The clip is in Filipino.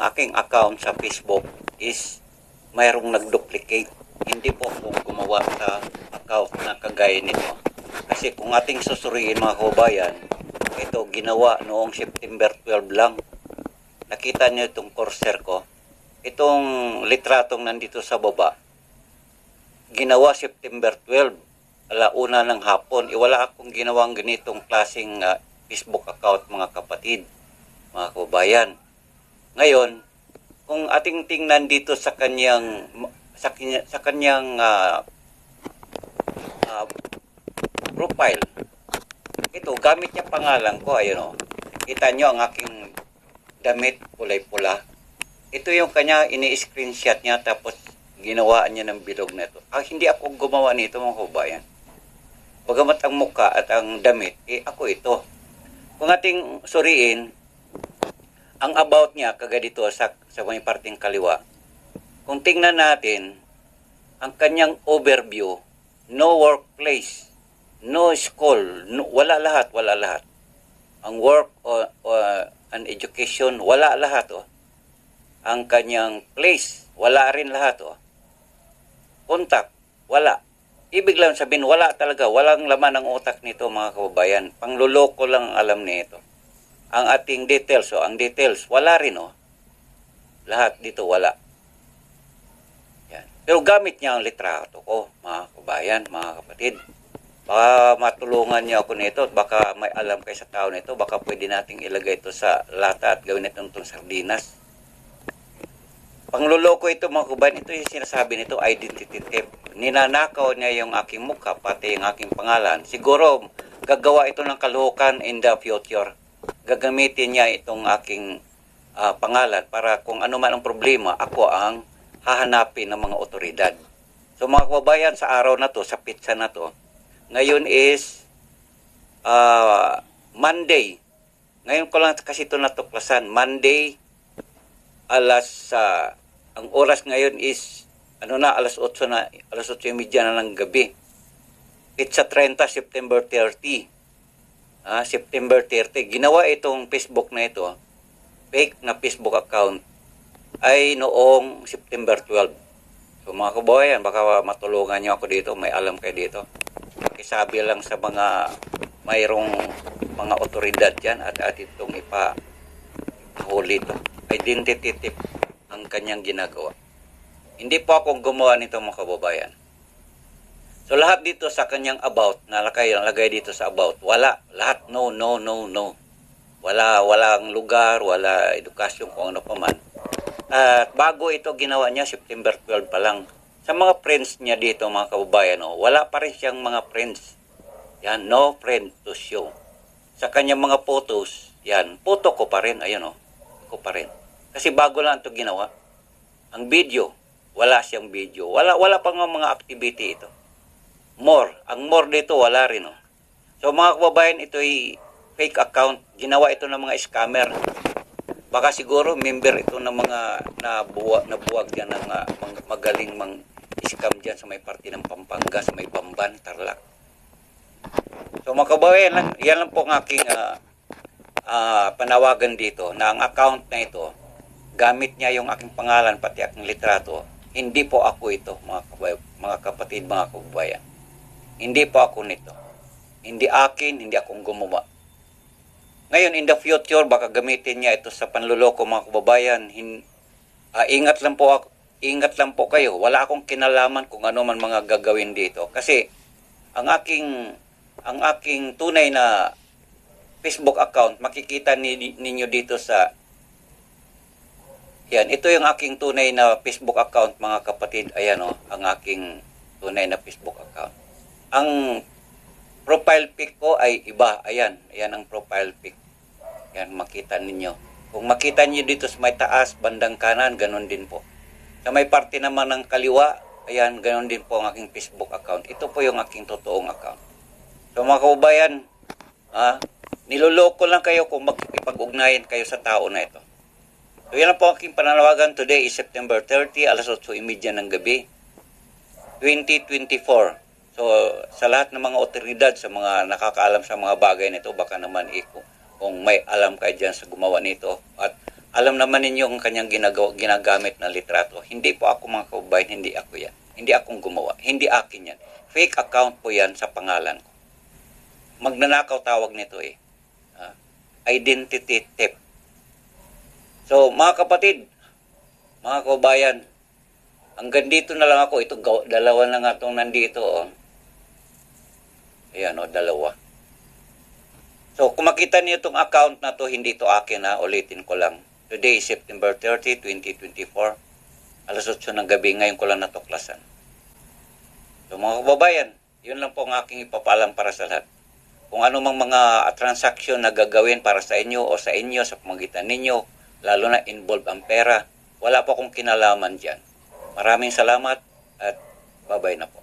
ang aking account sa Facebook is mayroong nag-duplicate. Hindi po ako gumawa sa account na kagaya nito. Kasi kung ating susuriin mga kababayan, ito ginawa noong September 12 lang. Nakita niyo itong cursor ko. Itong litratong nandito sa baba, ginawa September 12, alauna ng hapon. Iwala akong ginawang ganitong klaseng ah, Facebook account mga kapatid, mga kababayan. Ngayon, kung ating tingnan dito sa kanyang sa kanya, sa kanyang ah, ah, profile. Ito, gamit niya pangalan ko, ayun o. Kita nyo ang aking damit kulay pula. Ito yung kanya ini-screenshot niya tapos ginawa niya ng bilog na ito. Ah, hindi ako gumawa nito mga kabayan. Bagamat ang muka at ang damit, eh ako ito. Kung ating suriin, ang about niya kagadito sa, sa may parting kaliwa, kung tingnan natin, ang kanyang overview, no workplace, no school, no, wala lahat, wala lahat. Ang work o, o an education, wala lahat. Oh. Ang kanyang place, wala rin lahat. Oh. Contact, wala. Ibig lang sabihin, wala talaga. Walang laman ang utak nito mga kababayan. Pangluloko lang ang alam nito. Ang ating details, oh, ang details, wala rin. Oh. Lahat dito, wala. Yan. Pero gamit niya ang litrato ko, mga kabayan, mga kapatid. Baka matulungan niyo ako nito baka may alam kayo sa tao nito. Baka pwede nating ilagay ito sa lata at gawin itong itong sardinas. Pangluloko ito mga kabayan, ito yung sinasabi nito, identity theft. Ninanakaw niya yung aking mukha, pati yung aking pangalan. Siguro gagawa ito ng kaluhukan in the future. Gagamitin niya itong aking ah, pangalan para kung ano man ang problema, ako ang hahanapin ng mga otoridad. So mga kababayan, sa araw na to, sa pizza na to, ngayon is ah, Monday. Ngayon ko lang kasi ito natuklasan. Monday, alas, ah, ang oras ngayon is, ano na, alas 8 na, alas 8 na ng gabi. Pizza 30, September 30. Ah, September 30. Ginawa itong Facebook na ito, fake na Facebook account, ay noong September 12. So mga kababayan, baka matulungan niyo ako dito, may alam kayo dito. Pakisabi lang sa mga mayroong mga otoridad dyan at at itong ipa huli ito. Identity tip ang kanyang ginagawa. Hindi po ako gumawa nito mga kababayan. So lahat dito sa kanyang about, nalagay, nalagay dito sa about, wala. Lahat no, no, no, no. Wala, walang lugar, wala edukasyon kung ano pa man. At bago ito ginawa niya, September 12 pa lang. Sa mga friends niya dito, mga kababayan, oh, wala pa rin siyang mga friends. Yan, no friend to show. Sa kanyang mga photos, yan, photo ko pa rin, ayun oh, ko pa rin. Kasi bago lang ito ginawa. Ang video, wala siyang video. Wala, wala pang mga activity ito. More, ang more dito, wala rin oh. So mga kababayan, ito ay fake account. Ginawa ito ng mga scammer. Baka siguro member ito ng mga nabuwag, nabuwag diyan ng mang- magaling mang scam diyan sa may parte ng Pampanga, sa may Bamban, Tarlac. So mga kababayan, yan lang po ang aking ah, ah, panawagan dito na ang account na ito, gamit niya yung aking pangalan pati aking litrato. Hindi po ako ito, mga, kabay- mga kapatid, mga kababayan. Hindi po ako nito. Hindi akin, hindi akong gumawa. Ngayon, in the future, baka gamitin niya ito sa panluloko mga kababayan. Hin, ah, ingat lang po ako, ingat lang po kayo. Wala akong kinalaman kung ano man mga gagawin dito. Kasi, ang aking, ang aking tunay na Facebook account, makikita ni, ninyo dito sa yan, ito yung aking tunay na Facebook account mga kapatid. Ayan o, ang aking tunay na Facebook account. Ang profile pic ko ay iba. Ayan, ayan ang profile pic. Yan, makita ninyo. Kung makita niyo dito sa may taas, bandang kanan, ganun din po. Sa may parte naman ng kaliwa, ayan, ganun din po ang aking Facebook account. Ito po yung aking totoong account. So mga kababayan, ah, niloloko lang kayo kung makipag-ugnayan kayo sa tao na ito. So yan po aking pananawagan. Today is September 30, alas 8.30 ng gabi, 2024. So sa lahat ng mga otoridad, sa mga nakakaalam sa mga bagay nito, baka naman iko kung may alam kayo dyan sa gumawa nito at Alam naman ninyo ang kanyang ginagawa, ginagamit na litrato. Hindi po ako mga kababayan, hindi ako yan. Hindi akong gumawa. Hindi akin yan. Fake account po yan sa pangalan ko. Magnanakaw tawag nito eh. Ah, identity theft. So, mga kapatid, mga kababayan, hanggang dito na lang ako. Ito, dalawa na nga itong nandito. Oh. Ayan, oh, dalawa. So, kung makita niyo itong account na to, hindi to akin ha, ulitin ko lang. Today is September 30, 2024. Alas 8 ng gabi, ngayon ko lang natuklasan. So, mga kababayan, yun lang po ang aking ipapaalam para sa lahat. Kung ano mang mga transaction na gagawin para sa inyo o sa inyo, sa pamagitan ninyo, lalo na involve ang pera, wala po akong kinalaman dyan. Maraming salamat at babay na po.